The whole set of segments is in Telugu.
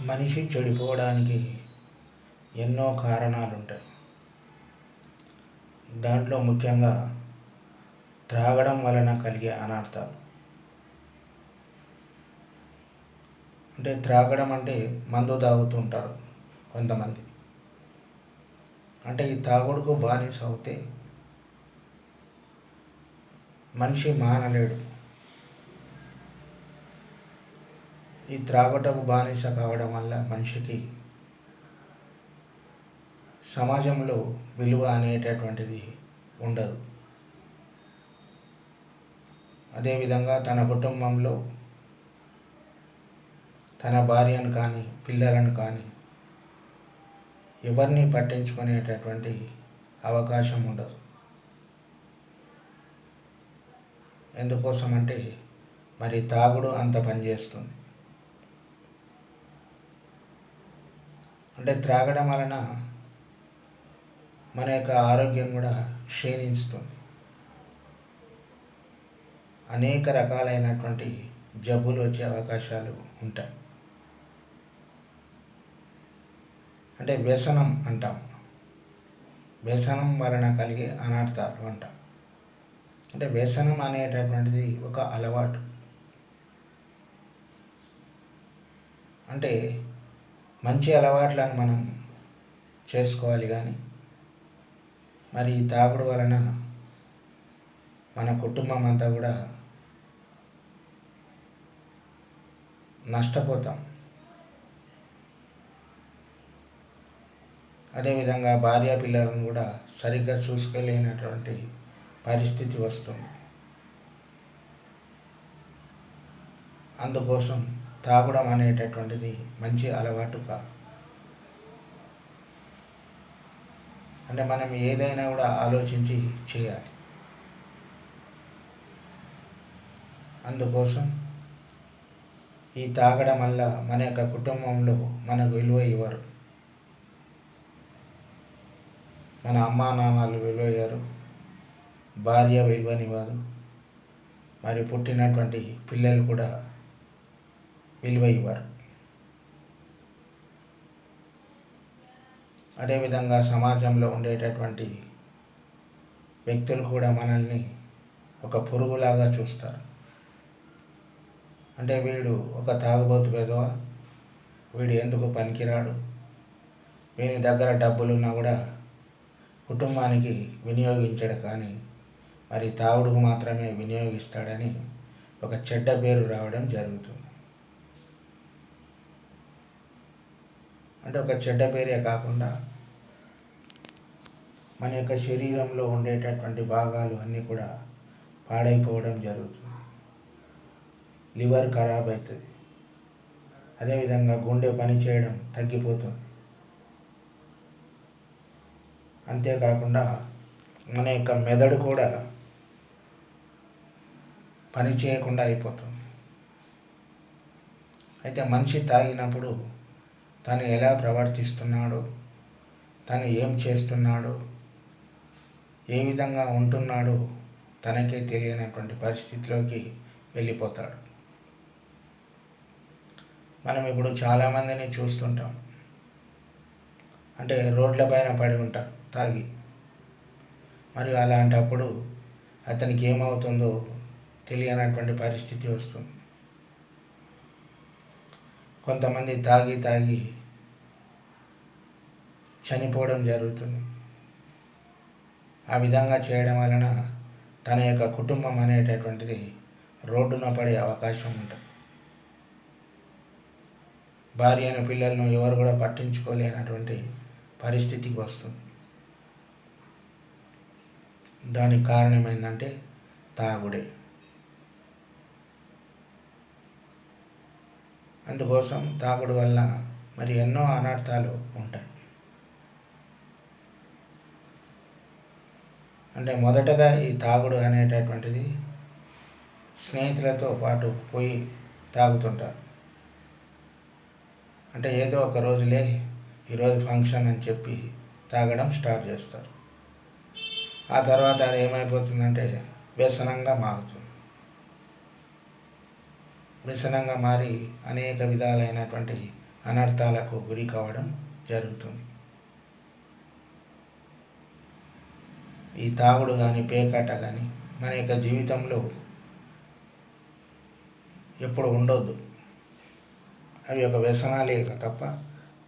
మనిషి చెడిపోవడానికి ఎన్నో కారణాలు ఉంటాయి దాంట్లో ముఖ్యంగా త్రాగడం వలన కలిగే అనర్థాలు. అంటే త్రాగడం అంటే మందు తాగుతుంటారు కొంతమంది. అంటే ఈ తాగుడుకు బానిస అవుతే మనిషి మానలేడు. ఈ త్రాగటం బానిస కావడం వల్ల మనిషికి సమాజంలో విలువ అనేటటువంటిది ఉండదు. అదేవిధంగా తన కుటుంబంలో తన భార్యను కానీ పిల్లలను కానీ ఎవరిని పట్టించుకునేటటువంటి అవకాశం ఉండదు. ఎందుకోసం అంటే మరి తాగుడు అంత పనిచేస్తుంది. అంటే త్రాగడం వలన మన యొక్క ఆరోగ్యం కూడా క్షీణిస్తుంది. అనేక రకాలైనటువంటి జబ్బులు వచ్చే అవకాశాలు ఉంటాయి. అంటే వ్యసనం అంటాం. వ్యసనం వలన కలిగే అనార్థాలు అంటాం. అంటే వ్యసనం అనేటటువంటిది ఒక అలవాటు. అంటే మంచి అలవాట్లను మనం చేసుకోవాలి కానీ మరి ఈ తాగుడు వలన మన కుటుంబం అంతా కూడా నష్టపోతాం. అదేవిధంగా భార్య పిల్లలను కూడా సరిగ్గా చూసుకోలేనటువంటి పరిస్థితి వస్తుంది. అందుకోసం తాగడం అనేటటువంటిది మంచి అలవాటు కా అంటే మనం ఏదైనా కూడా ఆలోచించి చేయాలి. అందుకోసం ఈ తాగడం వల్ల మన యొక్క కుటుంబంలో మనకు విలువ ఇవ్వరు. మన అమ్మా నాన్నలు విలువ ఇవ్వరు భార్య విలువనివ్వదు. మరి పుట్టినటువంటి పిల్లలు కూడా విలువ ఇవ్వరు అదేవిధంగా సమాజంలో ఉండేటటువంటి వ్యక్తులు కూడా మనల్ని ఒక పురుగులాగా చూస్తారు. అంటే వీడు ఒక తాగుబోతు పెదవ? వీడు ఎందుకు పనికిరాడు? వీని దగ్గర డబ్బులున్నా కూడా కుటుంబానికి వినియోగించడు కానీ మరి తాగుడుకు మాత్రమే వినియోగిస్తాడని ఒక చెడ్డ పేరు రావడం జరుగుతుంది. అంటే ఒక చెడ్డ పేరే కాకుండా మన యొక్క శరీరంలో ఉండేటటువంటి భాగాలు అన్నీ కూడా పాడైపోవడం జరుగుతుంది. లివర్ ఖరాబ్ అవుతుంది అదేవిధంగా గుండె పని చేయడం తగ్గిపోతుంది. అంతేకాకుండా మన యొక్క మెదడు కూడా పని చేయకుండా అయిపోతుంది. అయితే మనిషి తాగినప్పుడు తను ఎలా ప్రవర్తిస్తున్నాడు? తను ఏం చేస్తున్నాడు? ఏ విధంగా ఉంటున్నాడు? తనకే తెలియనటువంటి పరిస్థితిలోకి వెళ్ళిపోతాడు. మనం ఇప్పుడు చాలామందిని చూస్తుంటాం. అంటే రోడ్ల పైన పడి ఉంటారు తాగి. మరియు అలాంటప్పుడు అతనికి ఏమవుతుందో తెలియనటువంటి పరిస్థితి వస్తుంది. కొంతమంది తాగి తాగి చనిపోవడం జరుగుతుంది. ఆ విధంగా చేయడం వలన తన యొక్క కుటుంబం అనేటటువంటిది రోడ్డున పడే అవకాశం ఉంటుంది. భార్యను పిల్లలను ఎవరు కూడా పట్టించుకోలేనటువంటి పరిస్థితికి వస్తుంది. దానికి కారణం ఏంటంటే తాగుడే. అందుకోసం తాగుడు వల్ల మరి ఎన్నో అనర్థాలు ఉంటాయి. అంటే మొదటగా ఈ తాగుడు అనేటటువంటిది స్నేహితులతో పాటు పోయి తాగుతుంటారు. అంటే ఏదో ఒక రోజులే ఈరోజు ఫంక్షన్ అని చెప్పి తాగడం స్టార్ట్ చేస్తారు. ఆ తర్వాత అది ఏమైపోతుందంటే వ్యసనంగా మారుతుంది. వ్యసనంగా మారి అనేక విధాలైనటువంటి అనర్థాలకు గురి కావడం జరుగుతుంది. ఈ తాగుడు కానీ పేకాట కానీ మన యొక్క జీవితంలో ఎప్పుడు ఉండొద్దు. అవి ఒక వ్యసనాలే తప్ప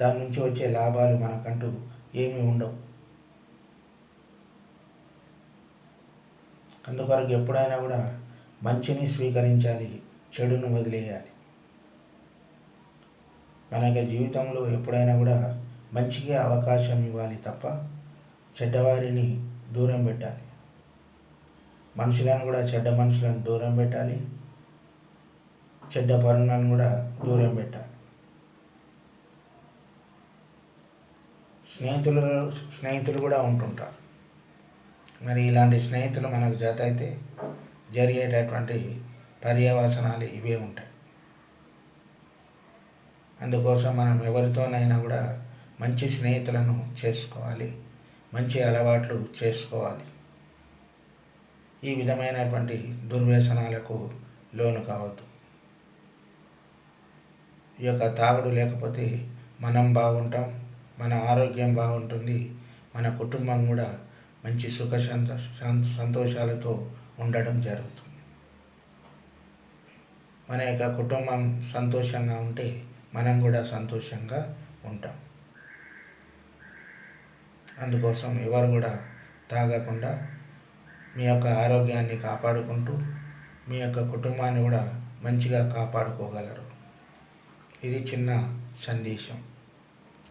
దాని నుంచి వచ్చే లాభాలు మనకంటూ ఏమీ ఉండవు. అందుకొరకు ఎప్పుడైనా కూడా మంచిని స్వీకరించాలి. చెడును వదిలేయాలి. మన యొక్క జీవితంలో ఎప్పుడైనా కూడా మంచిగా అవకాశం ఇవ్వాలి తప్ప చెడ్డవారిని దూరం పెట్టాలి. మనుషులను కూడా చెడ్డ మనుషులను దూరం పెట్టాలి. చెడ్డ పనులను కూడా దూరం పెట్టాలి. స్నేహితులు స్నేహితులు కూడా ఉంటుంటారు. మరి ఇలాంటి స్నేహితులు మనకు జత అయితే జరిగేటటువంటి పర్యవసనాలు ఇవే ఉంటాయి. అందుకోసం మనం ఎవరితోనైనా కూడా మంచి స్నేహితులను చేసుకోవాలి. మంచి అలవాట్లు చేసుకోవాలి. ఈ విధమైనటువంటి దుర్వ్యసనాలకు లోను కావద్దు. ఈ యొక్క తాగుడు లేకపోతే మనం బాగుంటాం మన ఆరోగ్యం బాగుంటుంది మన కుటుంబం కూడా మంచి సుఖ సంతోషాలతో ఉండడం జరుగుతుంది. మన యొక్క కుటుంబం సంతోషంగా ఉంటే మనం కూడా సంతోషంగా ఉంటాం. అందుకోసం ఎవరు కూడా తాగకుండా మీ యొక్క ఆరోగ్యాన్ని కాపాడుకుంటూ మీ యొక్క కుటుంబాన్ని కూడా మంచిగా కాపాడుకోగలరు. ఇది చిన్న సందేశం.